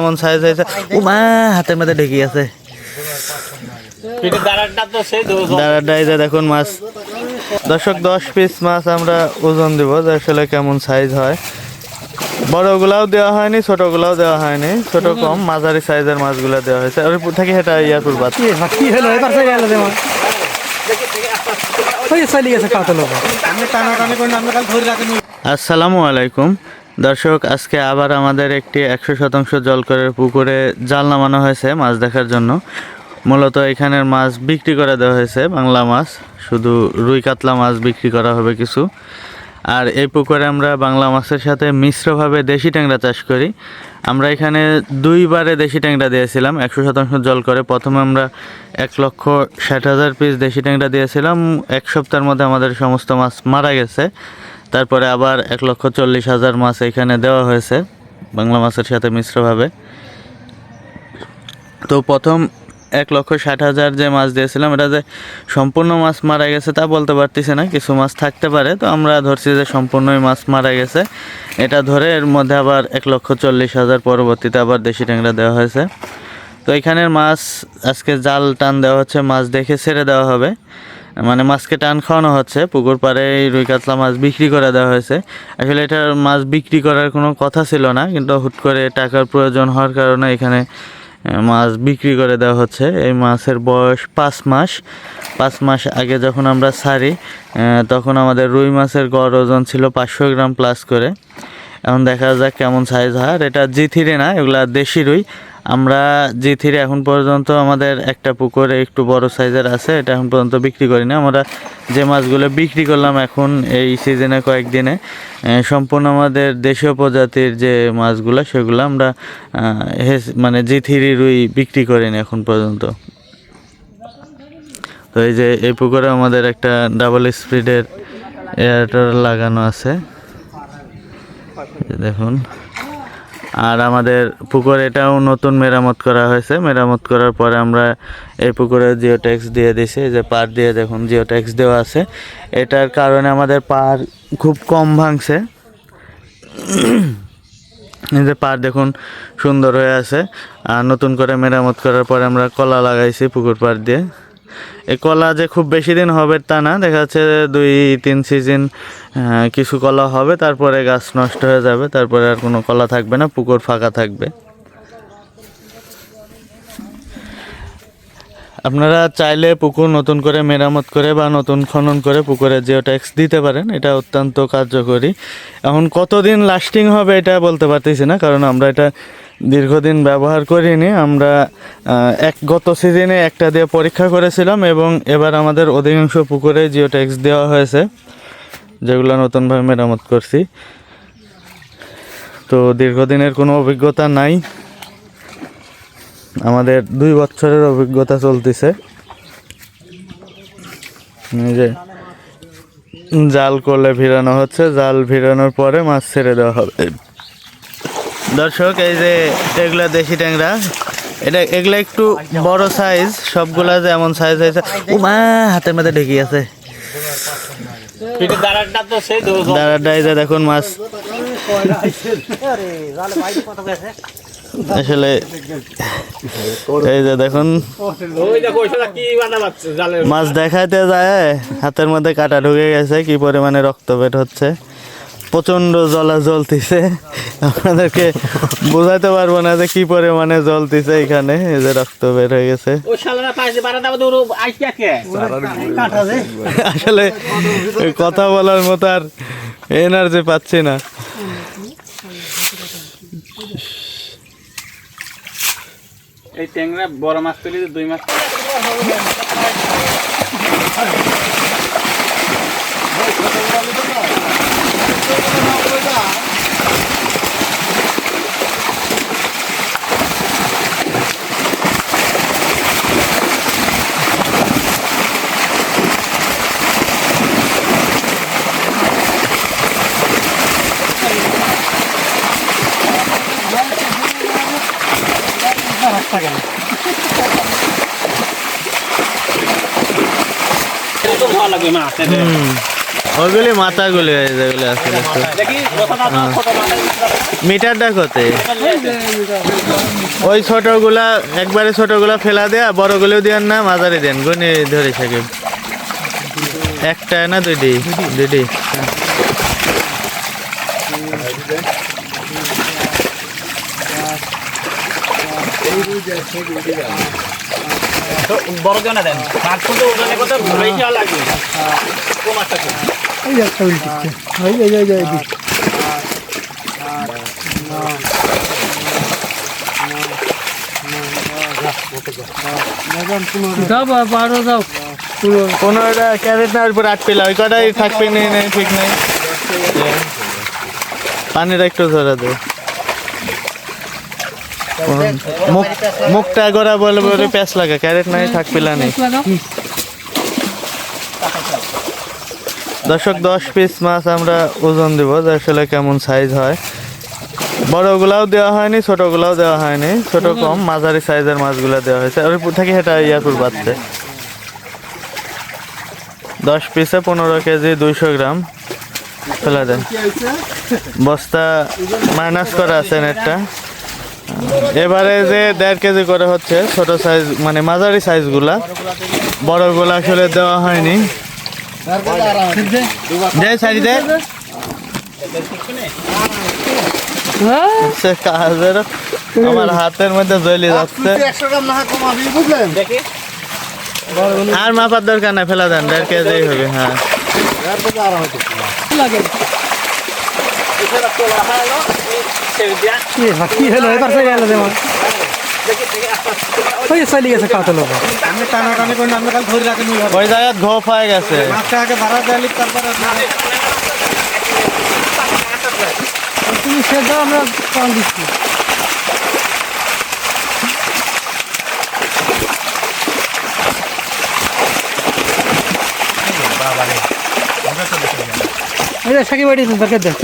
এমন সাইজ হয়েছে। ও মা হাতের মধ্যে ঢেকে আছে। দেখুন মাছ। দর্শক দশ পিস মাছ আমরা ওজন দেবো যে আসলে কেমন সাইজ হয়। বড়গুলাও দেওয়া হয়নি ছোটগুলাও দেওয়া হয়নি। ছোট কম মাঝারি সাইজের মাছগুলো দেওয়া হয়েছে। আর থেকে এটা ইয়া করবা। আসসালামু আলাইকুম। দর্শক, আজকে আবার আমাদের একটি একশো শতাংশ জলকরের পুকুরে জাল নামানো হয়েছে মাছ দেখার জন্য। মূলত এখানের মাছ বিক্রি করে দেওয়া হয়েছে, বাংলা মাছ। শুধু রুই কাতলা মাছ বিক্রি করা হবে কিছু। আর এই পুকুরে আমরা বাংলা মাছের সাথে মিশ্রভাবে দেশি ট্যাংরা চাষ করি। আমরা এখানে দুইবারে দেশি ট্যাংরা দিয়েছিলাম, একশো শতাংশ জল করে প্রথমে আমরা এক লক্ষ ষাট হাজার পিস দেশি ট্যাংরা দিয়েছিলাম। এক সপ্তাহের মধ্যে আমাদের সমস্ত মাছ মারা গেছে। তারপরে আবার এক লক্ষ চল্লিশ হাজার মাছ এখানে দেওয়া হয়েছে বাংলা মাছের সাথে মিশ্রভাবে। তো প্রথম এক লক্ষ ষাট হাজার যে মাছ দিয়েছিলাম, এটা যে সম্পূর্ণ মাছ মারা গেছে তা বলতে পারতেছি না, কিছু মাছ থাকতে পারে। তো আমরা ধরছি যে সম্পূর্ণই মাছ মারা গেছে। এটা ধরে এর মধ্যে আবার এক লক্ষ চল্লিশ হাজার পরবর্তীতে আবার দেশি ট্যাংরা দেওয়া হয়েছে। তো এখানের মাছ, আজকে জাল টান দেওয়া হচ্ছে, মাছ দেখে ছেড়ে দেওয়া হবে। মানে মাছকে টান খাওয়ানো হচ্ছে। পুকুর পাড়ে রুই কাতলা মাছ বিক্রি করে দেওয়া হয়েছে। আসলে এটার মাছ বিক্রি করার কোনো কথা ছিল না, কিন্তু হুট করে টাকার প্রয়োজন হওয়ার কারণে এখানে মাছ বিক্রি করে দেওয়া হচ্ছে। এই মাছের বয়স পাঁচ মাস। পাঁচ মাস আগে যখন আমরা ছাড়ি তখন আমাদের রুই মাছের গড় ওজন ছিল পাঁচশো গ্রাম প্লাস করে। এখন দেখা যাক কেমন সাইজ হয়। আর এটা জি থ্রি না, এগুলা দেশি রুই। আমরা জি থ্রি এখন পর্যন্ত আমাদের একটা পুকুরে একটু বড় সাইজের আছে, এটা এখন পর্যন্ত বিক্রি করিনি। আমরা যে মাছগুলো বিক্রি করলাম এখন এই সিজনে কয়েকদিনে সম্পূর্ণ আমাদের দেশীয় প্রজাতির যে মাছগুলো, সেগুলো আমরা মানে জি থ্রি রুই বিক্রি করিনি এখন পর্যন্ত। তো এই যে এই পুকুরে আমাদের একটা ডাবল স্পিডের এয়ারটার লাগানো আছে। দেখুন। আর আমাদের পুকুর এটাও নতুন মেরামত করা হয়েছে। মেরামত করার পরে আমরা এই পুকুরে জিও ট্যাক্স দিয়ে দিছি যে পার দিয়ে দেখুন জিও ট্যাক্স দেওয়া আছে। এটার কারণে আমাদের পার খুব কম ভাঙছে। এই যে পার দেখুন সুন্দর হয়ে আছে। আর নতুন করে মেরামত করার পরে আমরা কলা লাগাইছি পুকুর পাড় দিয়ে। এই কলা যে খুব বেশি দিন হবে তা না, দেখা যাচ্ছে দুই, তিন সিজন কিছু কলা হবে, তারপরে গাছ নষ্ট হয়ে যাবে, তারপরে আর কোনো কলা থাকবে না, পুকুর ফাঁকা থাকবে। আপনারা চাইলে পুকুর নতুন করে মেরামত করে বা নতুন খনন করে পুকুরে জিও ট্যাক্স দিতে পারেন, এটা অত্যন্ত কার্যকরী। এখন কতদিন লাস্টিং হবে এটা বলতে পারতেছি না, কারণ আমরা এটা দীর্ঘদিন ব্যবহার করিনি। আমরা এক গত সিজনে একটা দিয়ে পরীক্ষা করেছিলাম এবং এবার আমাদের অধিকাংশ পুকুরে জিও ট্যাক্স দেওয়া হয়েছে, যেগুলো নতুনভাবে মেরামত করছি। তো দীর্ঘদিনের কোনো অভিজ্ঞতা নাই। আমাদের দুই বছরের অভিজ্ঞতা চলতেছে। যে জাল করলে ভিড়ানো হচ্ছে, জাল ভিড়ানোর পরে মাছ ছেড়ে দেওয়া হবে। দর্শক, এই যে এগুলা দেশি ট্যাংরা, এটা এগুলা একটু বড় সাইজ সবগুলা যে এমন সাইজ হয়েছে। ও মা হাতের মধ্যে ঢেকে আছে। দেখুন মাছ। আসলে, এই যে দেখুন, মাছ দেখাইতে যায়, হাতের মধ্যে কাটা ঢুকে গেছে, কি পরিমাণে রক্ত বের হচ্ছে। প্রচণ্ড জলা জ্বলতিছে। আপনাদেরকে বোঝাতে পারব না যে কি পরিমাণে জ্বলতিছে এখানে এই যে রক্ত বের হয়ে গেছে। আসলে কথা বলার মতো আর এনার্জি পাচ্ছি না। এই ট্যাংরা বড় মাছ তুলি দুই মাস ভালো লাগবে মাছ হুম ওগুলি মাথাগুলি হয়ে যায় ওগুলি আছে আপনার ছোট মাথায় মিটারটা কত ওই ছোটগুলা একবারে ছোটগুলা ফেলা দেয়া বড়গুলো দিয়ান না মাঝারি দেন। গুনি ধরে সাকিব একটা না দুইটি? দুইটি। বড় জন দেন। মাছ কিন্তু ওজনে কত বেশি লাগবে। কম আছে এই একটা এই এই এই এই ক্যারেট আট পিলা ওই কটাই থাকবে নেই নেই ঠিক নেই। পানিটা একটু ধরা দে। মুখ মুখটা গড়া বলে বলে প্যাঁচ লাগা ক্যারেট নাই, থাক, পিলা নেই। দর্শক, দশ পিস মাছ আমরা ওজন দেবো, আসলে কেমন সাইজ হয়। বড়গুলাও দেওয়া হয়নি, ছোটগুলাও দেওয়া হয়নি। ছোট কম, মাঝারি সাইজের মাছগুলো দেওয়া হয়েছে। আর থেকে এটা ইয়াকুর পাচ্ছে দশ পিসে পনেরো কেজি, দুইশো গ্রাম। ফেলে দেন। বস্তা মাইনাস করা আছে নেটটা এবারে যে দেড় কেজি করে হচ্ছে, ছোট সাইজ মানে মাঝারি সাইজগুলা বড়গুলা আসলে দেওয়া হয়নি। দে সাইড দে। কাজের আমার হাতের মধ্যে জ্বলি যাচ্ছে। আর মাপার দরকার নাই, ফেলা দেন, দেড় কেজি হবে হ্যাঁ। কি হলো? এবার চলে গেল যেমন দেখি দেখি আস্তে আস্তে ওই চলে গেছে কাতো লোক আমি টানা টানি করি আমরা কাল ধরে রাখেন ওই জায়গায় ঘোপ হয়ে গেছে। মাছটা আগে ভাড়া দেয়ালি তারপরে তুমি সে দাও আমরা পাল দিচ্ছি। সাকিব বাড়ি দরকার দেয়